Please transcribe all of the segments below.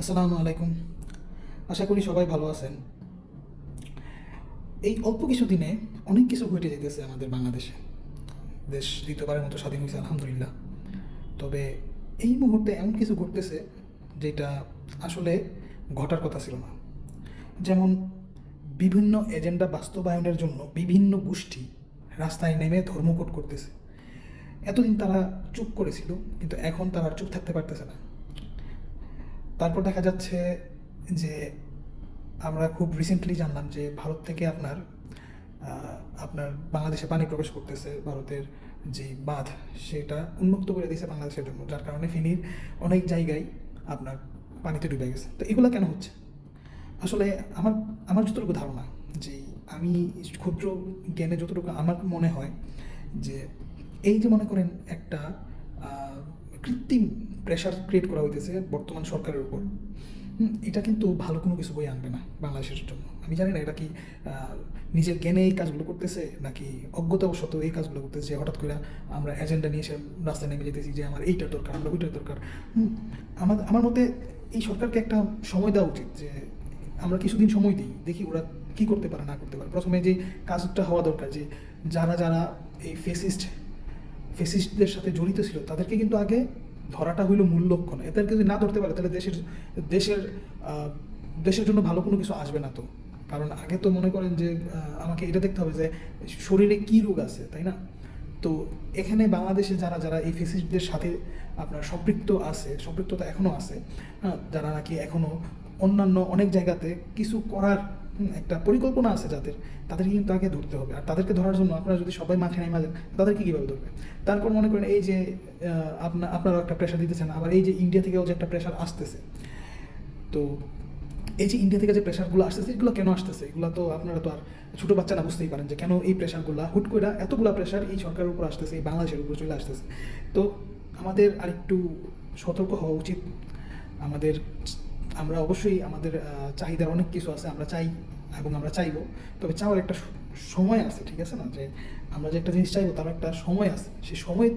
আসসালামু আলাইকুম। আশা করি সবাই ভালো আছেন। এই অল্প কিছু দিনে অনেক কিছু ঘটে যেতেছে আমাদের বাংলাদেশে। দেশ দ্বিতীয়বারের মতো স্বাধীন হয়েছে, আলহামদুলিল্লাহ। তবে এই মুহূর্তে এমন কিছু ঘটতেছে যেটা আসলে ঘটার কথা ছিল না। যেমন বিভিন্ন এজেন্ডা বাস্তবায়নের জন্য বিভিন্ন গোষ্ঠী রাস্তায় নেমে ধর্মঘট করতেছে। এতদিন তারা চুপ করেছিল, কিন্তু এখন তারা চুপ থাকতে পারতেছে না। তারপর দেখা যাচ্ছে যে আমরা খুব রিসেন্টলি জানলাম যে ভারত থেকে আপনার আপনার বাংলাদেশে পানি প্রবেশ করতেছে, ভারতের যে বাঁধ, সেটা উন্মুক্ত করে দিয়েছে বাংলাদেশের জন্য, যার কারণে ফেনীর অনেক জায়গায় আপনার পানিতে ডুবে গেছে। তো এগুলো কেন হচ্ছে? আসলে আমার আমার যতটুকু ধারণা যে আমি ক্ষুদ্র জ্ঞানে যতটুকু আমার মনে হয় যে এই যে মনে করেন একটা কৃত্রিম প্রেশার ক্রিয়েট করা হইতেছে বর্তমান সরকারের উপর। এটা কিন্তু ভালো কোনো কিছু বই আনবে না বাংলাদেশের জন্য। আমি জানি না এটা কি নিজের জ্ঞানে এই কাজগুলো করতেছে নাকি অজ্ঞতাবশত এই কাজগুলো করতেছে হঠাৎ করে আমরা এজেন্ডা নিয়ে এসে রাস্তায় নেমে যেতেছি যে আমার এইটার দরকার, আমরা ওইটার দরকার। আমার আমার মতে এই সরকারকে একটা সময় দেওয়া উচিত যে আমরা কিছুদিন সময় দিই, দেখি ওরা কি করতে পারে, না করতে পারে। প্রথমে যে কাজটা হওয়া দরকার যে যারা যারা এই ফেসিস্ট ফেসিস্টদের সাথে জড়িত ছিল, তাদেরকে কিন্তু আগে ধরাটা হইল মূল লক্ষণ। এদেরকে যদি না ধরতে পারে, তাহলে দেশের দেশের দেশের জন্য ভালো কোনো কিছু আসবে না তো। কারণ আগে তো মনে করেন যে আমাকে এটা দেখতে হবে যে, শরীরে কী রোগ আছে, তাই না? তো এখানে বাংলাদেশে যারা যারা এই ফেসিস্টদের সাথে আপনার সম্পৃক্ত আছে, সম্পৃক্ততা এখনও আছে হ্যাঁ যারা নাকি এখনও অন্যান্য অনেক জায়গাতে কিছু করার একটা পরিকল্পনা আছে যাদের। তাদেরকে কিন্তু আগে ধরতে হবে। আর তাদেরকে ধরার জন্য আপনারা যদি সবাই মাঠে নেমে যান তাদেরকে কীভাবে ধরবে তারপর মনে করেন এই যে আপনার আপনারা একটা প্রেশার দিতেছেন, আবার এই যে ইন্ডিয়া থেকেও যে একটা প্রেশার আসতেছে। তো এই যে ইন্ডিয়া থেকে যে প্রেশারগুলো আসতেছে, এগুলো কেন আসতেছে? এগুলো তো আপনারা তো আর ছোটো বাচ্চারা বুঝতেই পারেন যে কেন এই প্রেশারগুলো হুট করে এতগুলো প্রেশার এই সরকারের উপর আসতেছে, এই বাংলাদেশের উপর চলে আসতেছে। তো আমাদের আরেকটু সতর্ক হওয়া উচিত। আমাদের আমরা অবশ্যই আমাদের চাহিদার অনেক কিছু আছে, আমরা চাই এবং আমরা চাইব। তবে চাওয়ার একটা সময় আছে, ঠিক আছে না? যে আমরা যে একটা জিনিস চাইব তার একটা সময় আছে। সে সময়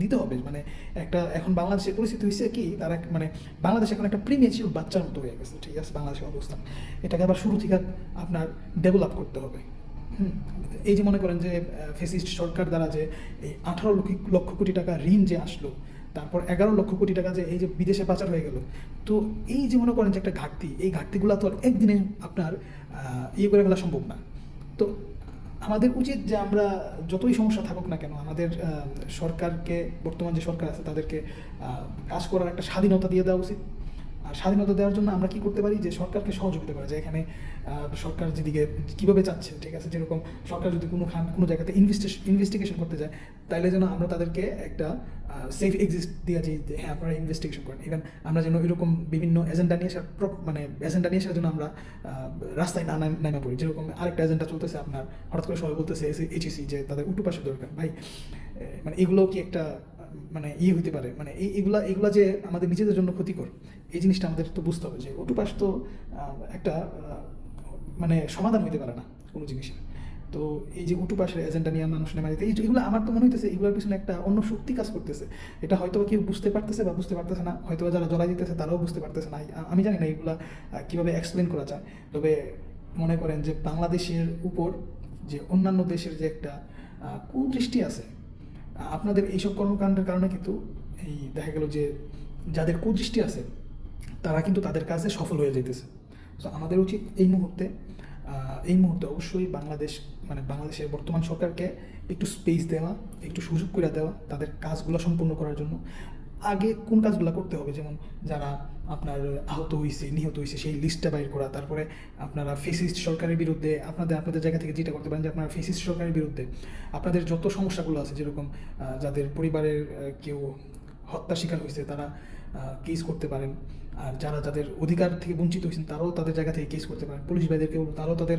দিতে হবে। মানে একটা, এখন বাংলাদেশের পরিস্থিতি হয়েছে কি, তারা মানে বাংলাদেশ এখন একটা প্রিমিয়ার বাচ্চার মতো হয়ে গেছে, ঠিক আছে? বাংলাদেশের অবস্থান এটাকে আবার শুরু থেকে আপনার ডেভেলপ করতে হবে। এই যে মনে করেন যে ফেসিস্ট সরকার দ্বারা যে এই আঠারো লক্ষ লক্ষ কোটি টাকা ঋণ যে আসলো তারপর এগারো লক্ষ কোটি টাকা যে এই যে বিদেশে পাচার হয়ে গেল। তো এই যে মনে করেন যে একটা ঘাটতি, এই ঘাটতিগুলো তো একদিনে আপনার ইয়ে করে ফেলা সম্ভব না। তো আমাদের উচিত যে আমরা যতই সমস্যা থাকুক না কেন, আমাদের সরকারকে, বর্তমান যে সরকার আছে তাদেরকে কাজ করার একটা স্বাধীনতা দিয়ে দেওয়া উচিত। স্বাধীনতা দেওয়ার জন্য আমরা কি করতে পারি? যে সরকারকে সহযোগিতা করা যায় এখানে সরকার যেদিকে কীভাবে চাচ্ছে ঠিক আছে? যেরকম সরকার যদি কোনো খান, কোনো জায়গাতে ইনভেস্টেশন ইনভেস্টিগেশন করতে যায় তাহলে যেন আমরা তাদেরকে একটা সেফ এক্সিস্ট দিয়ে যে হ্যাঁ আপনারা ইনভেস্টিগেশন করেন। ইভেন আমরা যেন এরকম বিভিন্ন এজেন্ডা নিয়ে আসার মানে এজেন্ডা নিয়ে আসার জন্য আমরা রাস্তায় না নাম- পড়ি। যেরকম আরেকটা এজেন্ডা চলতেছে আপনার, হঠাৎ করে সবাই বলতেছে এইচএসি যে তাদের উটু পাশে দরকার। ভাই মানে এগুলো কি একটা মানে ইয়ে হতে পারে। মানে এই, এগুলা এগুলা যে আমাদের নিজেদের জন্য ক্ষতিকর, এই জিনিসটা আমাদের তো বুঝতে হবে যে অটুপাস তো একটা মানে সমাধান হইতে পারে না কোনো জিনিসের। তো এই যে উটুপাসের এজেন্ডা নিয়ে মানুষ নেমে যেতে এগুলো আমার তো মনে হইতেছে এগুলোর পিছনে একটা অন্য শক্তি কাজ করতেছে। এটা হয়তো কেউ বুঝতে পারতেছে বা বুঝতে পারতেছে না হয়তো যারা জ্বলাই দিতেছে তারাও বুঝতে পারতেছে না। আমি জানি না এগুলা কীভাবে এক্সপ্লেন করা যায়। তবে মনে করেন যে বাংলাদেশের উপর যে অন্যান্য দেশের যে একটা কুদৃষ্টি আছে আপনাদের এইসব কর্মকাণ্ডের কারণে কিন্তু এই দেখা গেল যে যাদের কুদৃষ্টি আছে, তারা কিন্তু তাদের কাজে সফল হয়ে যেতেছে তো আমাদের উচিত এই মুহূর্তে এই মুহূর্তে অবশ্যই বাংলাদেশ মানে বাংলাদেশের বর্তমান সরকারকে একটু স্পেস দেওয়া, একটু সুযোগ করে দেওয়া, তাদের কাজগুলো সম্পূর্ণ করার জন্য। আগে কোন কাজগুলো করতে হবে? যেমন যারা আপনার আহত হয়েছে নিহত হয়েছে সেই লিস্টটা বাইর করা, তারপরে আপনারা ফেসিস্ট সরকারের বিরুদ্ধে, আপনাদের আপনাদের জায়গা থেকে যেটা করতে পারেন যে আপনারা ফেসিস্ট সরকারের বিরুদ্ধে আপনাদের যত সমস্যাগুলো আছে, যেরকম যাদের পরিবারের কেউ হত্যা শিকার হয়েছে তারা কেস করতে পারেন। আর যারা যাদের অধিকার থেকে বঞ্চিত হয়েছেন তারাও তাদের জায়গা থেকে কেস করতে পারেন। পুলিশ ভাইদেরকেও তারাও তাদের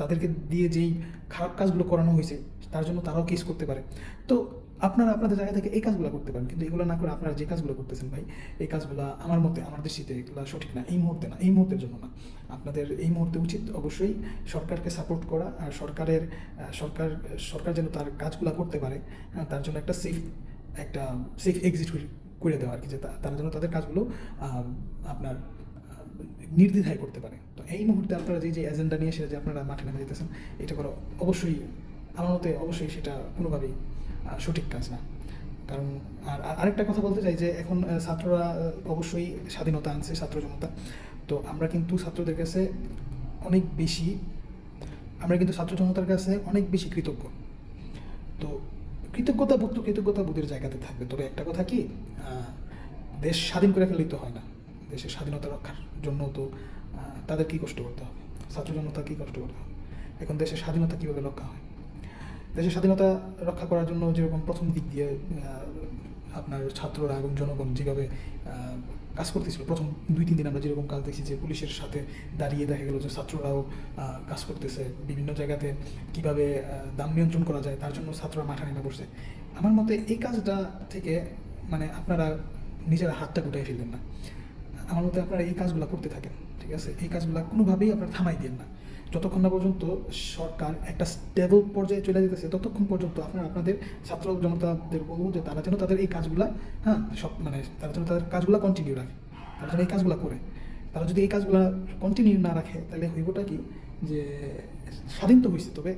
তাদেরকে দিয়ে যেই খারাপ কাজগুলো করানো হয়েছে তার জন্য তারাও কেস করতে পারে। তো আপনারা আপনাদের জায়গা থেকে এই কাজগুলো করতে পারেন কিন্তু এগুলো না করে আপনারা যে কাজগুলো করতেছেন ভাই এই কাজগুলো আমার মতে আমার দৃষ্টিতে এগুলো সঠিক না এই মুহূর্তে না এই মুহূর্তের জন্য না। আপনাদের এই মুহূর্তে উচিত অবশ্যই সরকারকে সাপোর্ট করা আর সরকারের সরকার সরকার যেন তার কাজগুলো করতে পারে হ্যাঁ, তার জন্য একটা সেফ একটা সেফ এক্সিট করে দেওয়া আর কি যে তারা যেন তাদের কাজগুলো আপনার নির্দ্বিধায় করতে পারে। তো এই মুহূর্তে আপনারা যে যে এজেন্ডা নিয়ে সেটা যে আপনারা মাঠে নেমে যেতেছেন এটা করা অবশ্যই আমার মতে অবশ্যই সেটা কোনোভাবেই সঠিক কাজ না। কারণ আর আর- আরেকটা কথা বলতে চাই যে এখন ছাত্ররা অবশ্যই স্বাধীনতা আনছে ছাত্র জনতা। তো আমরা কিন্তু ছাত্রদের কাছে অনেক বেশি, আমরা কিন্তু ছাত্র জনতার কাছে অনেক বেশি কৃতজ্ঞ। তো কৃতজ্ঞতা বোধ কৃতজ্ঞতা বোধের জায়গাতে থাকবে। তবে একটা কথা কি দেশ স্বাধীন করে ফেললেই তো হয় না। দেশের স্বাধীনতা রক্ষার জন্য তো তাদের কী কষ্ট করতে হবে? ছাত্র জনতা কী কষ্ট করতে হবে? এখন দেশের স্বাধীনতা কীভাবে রক্ষা হয়? দেশের স্বাধীনতা রক্ষা করার জন্য যেরকম প্রথম দিক দিয়ে আপনার ছাত্ররা এবং জনগণ যেভাবে কাজ করতেছিল, প্রথম দুই, তিন দিন আমরা যেরকম কাজ দেখছি যে পুলিশের সাথে দাঁড়িয়ে দেখা গেলো যে ছাত্ররাও কাজ করতেছে, বিভিন্ন জায়গাতে কীভাবে দাম নিয়ন্ত্রণ করা যায় তার জন্য ছাত্ররা মাঠে নেমে বসছে। আমার মতে এই কাজটা থেকে মানে আপনারা নিজেরা হাতটা গুটাই ফেলবেন না। আমার মতে আপনারা এই কাজগুলো করতে থাকেন, ঠিক আছে? এই কাজগুলো কোনোভাবেই আপনারা থামাই দেন না। যতক্ষণ না পর্যন্ত সরকার একটা স্টেবল পর্যায়ে চলে যেতেছে, ততক্ষণ পর্যন্ত আপনারা আপনাদের ছাত্র জনতাদের বলব যে তারা যেন তাদের এই কাজগুলা হ্যাঁ সব মানে তারা যেন তাদের কাজগুলো কন্টিনিউ রাখে, তারা যেন এই কাজগুলো করে। তারা যদি এই কাজগুলো কন্টিনিউ না রাখে, তাহলে হইবটা কি? যে স্বাধীন তো হয়েছে তবে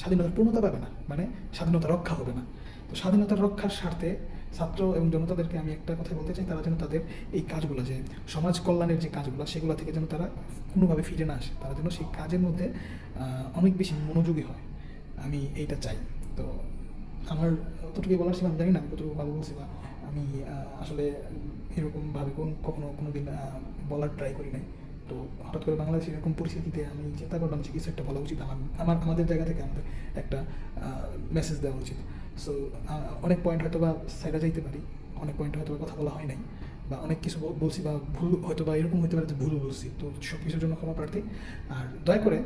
স্বাধীনতার পূর্ণতা পাবে না মানে স্বাধীনতা রক্ষা হবে না। তো স্বাধীনতার রক্ষার স্বার্থে ছাত্র এবং জনতাদেরকে আমি একটা কথা বলতে চাই, তারা যেন তাদের এই কাজগুলো যে সমাজ কল্যাণের যে কাজগুলো, সেগুলো থেকে যেন তারা কোনোভাবে ফিরে না আসে। তারা যেন সেই কাজের মধ্যে অনেক বেশি মনোযোগী হয়। আমি এইটা চাই। তো আমার অতটুকু বলার ছিল, আমি জানি না আমি কতটুকু ভালো বলছি বা আমি আসলে এরকমভাবে কোন, কখনো কোনো দিন বলার ট্রাই করি নাই। তো হঠাৎ করে বাংলাদেশে এরকম পরিস্থিতিতে আমি চিন্তা করলাম যে কিছু একটা বলা উচিত আমার আমার, আমাদের জায়গা থেকে আমাদের একটা মেসেজ দেওয়া উচিত। সো অনেক পয়েন্ট হয়তো বা সাইডে যাইতে পারি, অনেক পয়েন্ট হয়তো কথা বলা হয় নাই, বা অনেক কিছু বলছি বা ভুল হয়তো বা এরকম হতে পারে যে ভুল বলছি। তো সব কিছুর জন্য ক্ষমা প্রার্থী। আর দয়া করে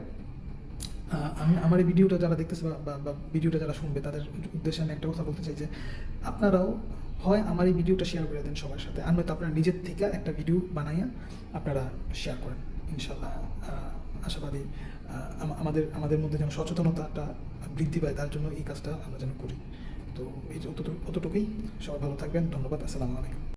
আমি, আমার এই ভিডিওটা যারা দেখতেছে বা ভিডিওটা যারা শুনবে, তাদের উদ্দেশ্যে আমি একটা কথা বলতে চাই যে, আপনারাও হয়, আমার এই ভিডিওটা শেয়ার করে দেন সবার সাথে। আর নয়তো আপনারা নিজের থেকে একটা ভিডিও বানাইয়া আপনারা শেয়ার করেন ইনশাল্লাহ আশাবাদী আমাদের আমাদের মধ্যে যেন সচেতনতাটা বৃদ্ধি পায়, তার জন্য এই কাজটা আমরা যেন করি। তো এই অতটুকুই। সবাই ভালো থাকবেন, ধন্যবাদ, আসসালামু আলাইকুম।